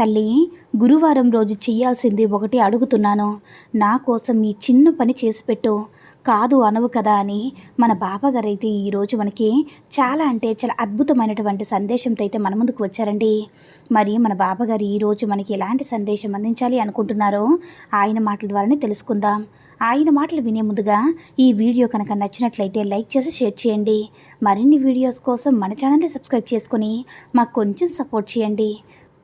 తల్లి గురువారం రోజు చేయాల్సింది ఒకటి అడుగుతున్నాను. నా కోసం ఈ చిన్న పని చేసి పెట్టు. కాదు అనవు కదా అని మన బాబాగారైతే ఈరోజు మనకి చాలా అంటే చాలా అద్భుతమైనటువంటి సందేశంతో అయితే మన ముందుకు వచ్చారండి. మరి మన బాబాగారు ఈరోజు మనకి ఎలాంటి సందేశం అందించాలి అనుకుంటున్నారో ఆయన మాటల ద్వారానే తెలుసుకుందాం. ఆయన మాటలు వినే ముందుగా ఈ వీడియో కనుక నచ్చినట్లయితే లైక్ చేసి షేర్ చేయండి. మరిన్ని వీడియోస్ కోసం మన ఛానల్ని సబ్స్క్రైబ్ చేసుకొని మాకు కొంచెం సపోర్ట్ చేయండి.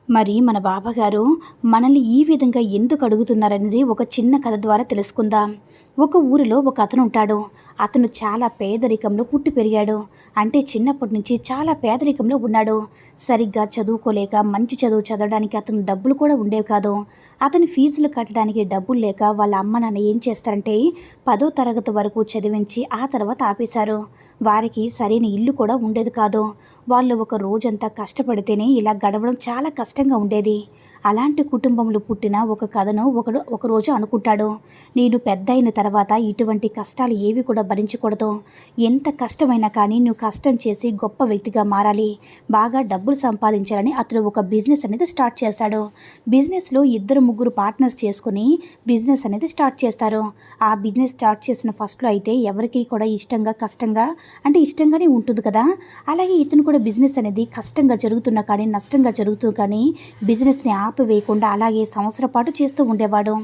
మరి మన బాబాగారు మనల్ని ఈ విధంగా ఎందుకు అడుగుతున్నారనేది ఒక చిన్న కథ ద్వారా తెలుసుకుందాం. ఒక ఊరిలో ఒక అతను ఉంటాడు అతను చాలా పేదరికంలో పుట్టి పెరిగాడు. అంటే చిన్నప్పటి నుంచి చాలా పేదరికంలో ఉన్నాడు. సరిగ్గా చదువుకోలేక మంచి చదువు చదవడానికి అతను డబ్బులు కూడా ఉండేవి కాదు. అతని ఫీజులు కట్టడానికి డబ్బులు లేక వాళ్ళ అమ్మ నాన్న ఏం చేస్తారంటే పదో తరగతి వరకు చదివించి ఆ తర్వాత ఆపేశారు. వారికి సరైన ఇల్లు కూడా ఉండేది కాదు. వాళ్ళు ఒక రోజంతా కష్టపడితేనే ఇలా గడవడం చాలా కష్టంగా ఉండేది అలాంటి కుటుంబంలో పుట్టిన ఒక కథను ఒకడు ఒకరోజు అనుకుంటాడు. నేను పెద్ద అయిన తర్వాత ఇటువంటి కష్టాలు ఏవి కూడా భరించకూడదు. ఎంత కష్టమైనా కానీ నువ్వు కష్టం చేసి గొప్ప వ్యక్తిగా మారాలి. బాగా డబ్బులు సంపాదించాలని అతను ఒక బిజినెస్ అనేది స్టార్ట్ చేశాడు. బిజినెస్లో ఇద్దరు ముగ్గురు పార్ట్నర్స్ చేసుకుని బిజినెస్ అనేది స్టార్ట్ చేస్తారు. ఆ బిజినెస్ స్టార్ట్ చేసిన ఫస్ట్లో అయితే ఎవరికి కూడా ఇష్టంగా కష్టంగా అంటే ఇష్టంగానే ఉంటుంది కదా. అలాగే ఇతను కూడా బిజినెస్ అనేది కష్టంగా జరుగుతున్నా కానీ నష్టంగా జరుగుతూ కానీ బిజినెస్ని ఆపివేయకుండా అలాగే సంవత్సరం పాటు చేస్తూ ఉండేవాడు.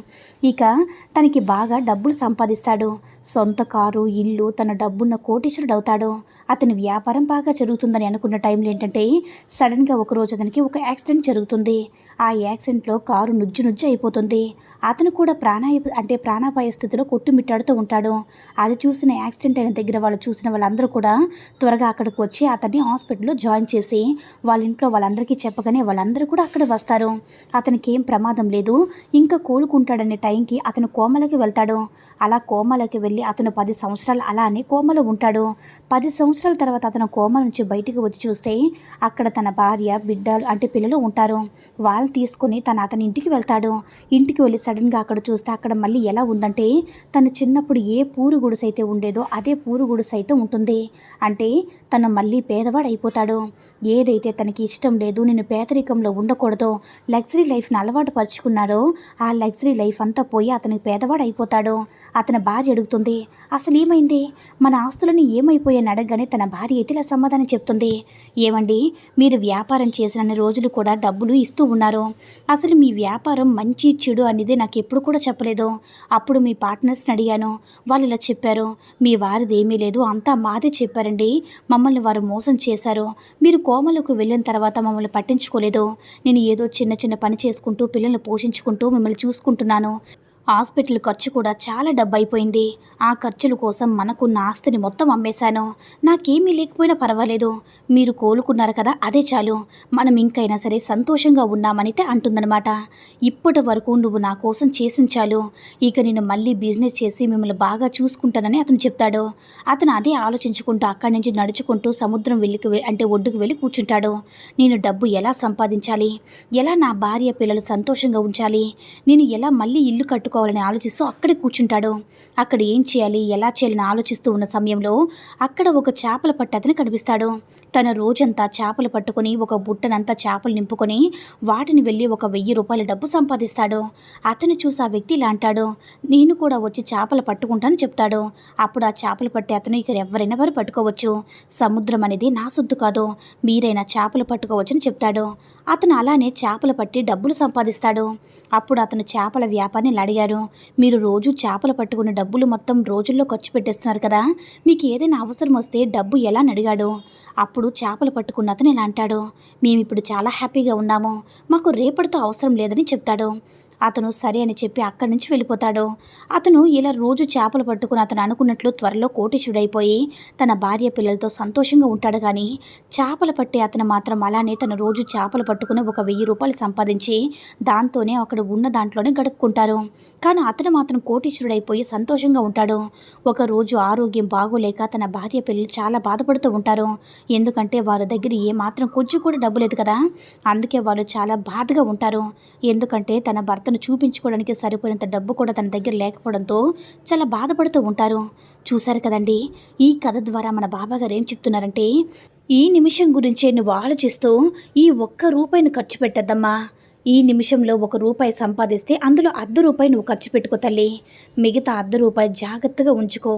ఇక తనకి బాగా డబ్బులు సంపాదిస్తాడు. సొంత కారు ఇల్లు తన డబ్బున్న కోటీశ్వరుడు అవుతాడు అతని వ్యాపారం బాగా జరుగుతుందని అనుకున్న టైంలో ఏంటంటే సడన్గా ఒకరోజు అతనికి ఒక యాక్సిడెంట్ జరుగుతుంది. ఆ యాక్సిడెంట్లో కారు నుజ్జు నుజ్జు అయిపోతుంది. అతను కూడా ప్రాణాయ అంటే ప్రాణాపాయ స్థితిలో కొట్టుమిట్టాడుతూ ఉంటాడు. అది చూసిన యాక్సిడెంట్ అయిన దగ్గర వాళ్ళు చూసిన వాళ్ళందరూ కూడా త్వరగా అక్కడికి వచ్చి అతన్ని హాస్పిటల్లో జాయిన్ చేసి వాళ్ళ ఇంట్లో వాళ్ళందరికీ చెప్పగానే వాళ్ళందరూ కూడా అక్కడ వస్తారు. అతనికి ఏం ప్రమాదం లేదు. ఇంకా కోలుకుంటాడనే టైంకి అతను కోమలకి వెళ్తాడు. అలా కోమలకి వెళ్ళి అతను పది సంవత్సరాలు అలానే కోమలో ఉంటాడు. పది సంవత్సరాల తర్వాత అతను కోమ నుంచి బయటికి వచ్చి చూస్తే అక్కడ తన భార్య బిడ్డలు అంటే పిల్లలు ఉంటారు. వాళ్ళు తీసుకొని తన అతని ఇంటికి వెళ్తాడు. ఇంటికి వెళ్ళి సడన్గా అక్కడ చూస్తే అక్కడ మళ్ళీ ఎలా ఉందంటే తను చిన్నప్పుడు ఏ పూరు గుడిసె అయితే ఉండేదో అదే పూరు గుడిసె అయితే ఉంటుంది. అంటే తను మళ్ళీ పేదవాడు అయిపోతాడు ఏదైతే తనకి ఇష్టం లేదు నేను పేదరికంలో ఉండకూడదో లగ్జరీ లైఫ్ని అలవాటు పరుచుకున్నాడో. ఆ లగ్జరీ లైఫ్ అంతా పోయి అతనికి పేదవాడు అయిపోతాడు అతని భార్య అడుగుతుంది అసలు ఏమైంది మన ఆస్తులని ఏమైపోయాయని అడగగానే తన భార్య అయితే ఇలా సమాధానం చెప్తుంది. ఏమండి? మీరు వ్యాపారం చేసిన రోజులు కూడా డబ్బులు ఇస్తూ ఉన్నారు. అసలు మీ వ్యాపారం మంచి చెడు అనేది నాకు ఎప్పుడు కూడా చెప్పలేదు. అప్పుడు మీ పార్ట్నర్స్ని అడిగాను. వాళ్ళు ఇలా చెప్పారు మీ వారిది ఏమీ లేదు. అంతా మాదే చెప్పారండి. మమ్మల్ని వారు మోసం చేశారు. మీరు కోమలకు వెళ్ళిన తర్వాత మమ్మల్ని పట్టించుకోలేదు. నేను ఏదో చిన్న చిన్న పని చేసుకుంటూ పిల్లల్ని పోషించుకుంటూ మిమ్మల్ని చూసుకుంటున్నాను. హాస్పిటల్ ఖర్చు కూడా చాలా డబ్బు అయిపోయింది ఆ ఖర్చుల కోసం మనకున్న ఆస్తిని మొత్తం అమ్మేశాను. నాకేమీ లేకపోయినా పర్వాలేదు. మీరు కోలుకున్నారు కదా అదే చాలు. మనం ఇంకైనా సరే సంతోషంగా ఉన్నామనితే అంటుందన్నమాట. ఇప్పటి వరకు నువ్వు నా కోసం చేసిన చాలు. ఇక నేను మళ్ళీ బిజినెస్ చేసి మిమ్మల్ని బాగా చూసుకుంటానని అతను చెప్తాడు. అతను అదే ఆలోచించుకుంటూ అక్కడి నుంచి నడుచుకుంటూ సముద్రం వెళ్ళికి అంటే ఒడ్డుకు వెళ్ళి కూర్చుంటాడు. నేను డబ్బు ఎలా సంపాదించాలి? ఎలా నా భార్య పిల్లలు సంతోషంగా ఉంచాలి? నేను ఎలా మళ్ళీ ఇల్లు కట్టుకోవాలని ఆలోచిస్తూ అక్కడే కూర్చుంటాడు. అక్కడ ఏం చేయాలి ఎలా చేయాలని ఆలోచిస్తూ ఉన్న సమయంలో అక్కడ ఒక చేపల పట్టు అతను కనిపిస్తాడు. తన రోజంతా చేపలు పట్టుకొని ఒక బుట్టనంతా చేపలు నింపుకొని వాటిని వెళ్ళి ఒక వెయ్యి రూపాయల డబ్బు సంపాదిస్తాడు. అతను చూసి ఆ వ్యక్తి ఇలా అంటాడు నేను కూడా వచ్చి చేపలు పట్టుకుంటాను చెప్తాడు. అప్పుడు ఆ చేపలు పట్టే అతను ఇక్కడ ఎవరైనా వారు పట్టుకోవచ్చు. సముద్రం అనేది నా సొద్దు కాదు. మీరైనా చేపలు పట్టుకోవచ్చని చెప్తాడు. అతను అలానే చేపలు పట్టి డబ్బులు సంపాదిస్తాడు. అప్పుడు అతను చేపల వ్యాపారిని అడిగాడు. అడిగారు మీరు రోజు చేపలు పట్టుకున్న డబ్బులు మొత్తం రోజుల్లో ఖర్చు పెట్టేస్తున్నారు కదా. మీకు ఏదైనా అవసరం వస్తే డబ్బు ఎలా అని అడిగాడు. అప్పుడు అప్పుడు చేపలు పట్టుకున్న అతను ఇలా అంటాడు. మేమిప్పుడు చాలా హ్యాపీగా ఉన్నాము. మాకు రేపటితో అవసరం లేదని చెప్తాడు. అతను సరే అని చెప్పి అక్కడి నుంచి వెళ్ళిపోతాడు. అతను ఇలా రోజు చేపలు పట్టుకుని అతను అనుకున్నట్లు త్వరలో కోటీశుడైపోయి తన భార్య పిల్లలతో సంతోషంగా ఉంటాడు కానీ చేపలు పట్టే అతను మాత్రం అలానే తను రోజు చేపలు పట్టుకుని ఒక వెయ్యి రూపాయలు సంపాదించి దాంతోనే అక్కడ ఉన్న దాంట్లోనే గడుపుకుంటారు. కానీ అతను మాత్రం కోటీశ్వరుడైపోయి సంతోషంగా ఉంటాడు. ఒక రోజు ఆరోగ్యం బాగోలేక తన భార్య పిల్లలు చాలా బాధపడుతూ ఉంటారు. ఎందుకంటే వారి దగ్గర ఏ మాత్రం కొంచెం కూడా డబ్బు లేదు కదా. అందుకే వాళ్ళు చాలా బాధగా ఉంటారు. ఎందుకంటే తన తను చూపించుకోవడానికి సరిపోయినంత డబ్బు కూడా తన దగ్గర లేకపోవడంతో చాలా బాధపడుతూ ఉంటారు. చూశారు కదండి ఈ కథ ద్వారా మన బాబాగారు ఏం చెప్తున్నారంటే ఈ నిమిషం గురించే నువ్వు ఆలోచిస్తూ ఈ ఒక్క రూపాయిని ఖర్చు పెట్టద్దమ్మా. ఈ నిమిషంలో ఒక రూపాయి సంపాదిస్తే అందులో అర్ధ రూపాయి నువ్వు ఖర్చు పెట్టుకో తల్లి. మిగతా అర్ధ రూపాయి జాగ్రత్తగా ఉంచుకో.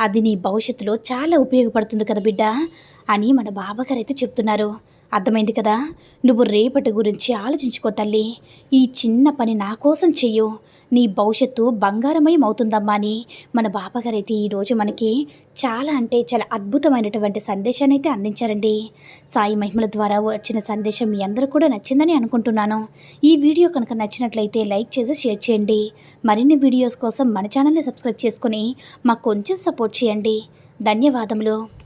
అది నీ భవిష్యత్తులో చాలా ఉపయోగపడుతుంది కదా బిడ్డ అని మన బాబాగారు అయితే చెప్తున్నారు. అర్థమైంది కదా? నువ్వు రేపటి గురించి ఆలోచించుకో తల్లి. ఈ చిన్న పని నా కోసం చెయ్యు. నీ భవిష్యత్తు బంగారమయం అవుతుందమ్మా అని. మన బాపగారైతే ఈరోజు మనకి చాలా అంటే చాలా అద్భుతమైనటువంటి సందేశాన్ని అయితే అందించారండి. సాయి మహిమల ద్వారా వచ్చిన సందేశం మీ అందరూ కూడా నచ్చిందని అనుకుంటున్నాను. ఈ వీడియో కనుక నచ్చినట్లయితే లైక్ చేసి షేర్ చేయండి. మరిన్ని వీడియోస్ కోసం మన ఛానల్ని సబ్స్క్రైబ్ చేసుకుని మాకు కొంచెం సపోర్ట్ చేయండి. ధన్యవాదములు.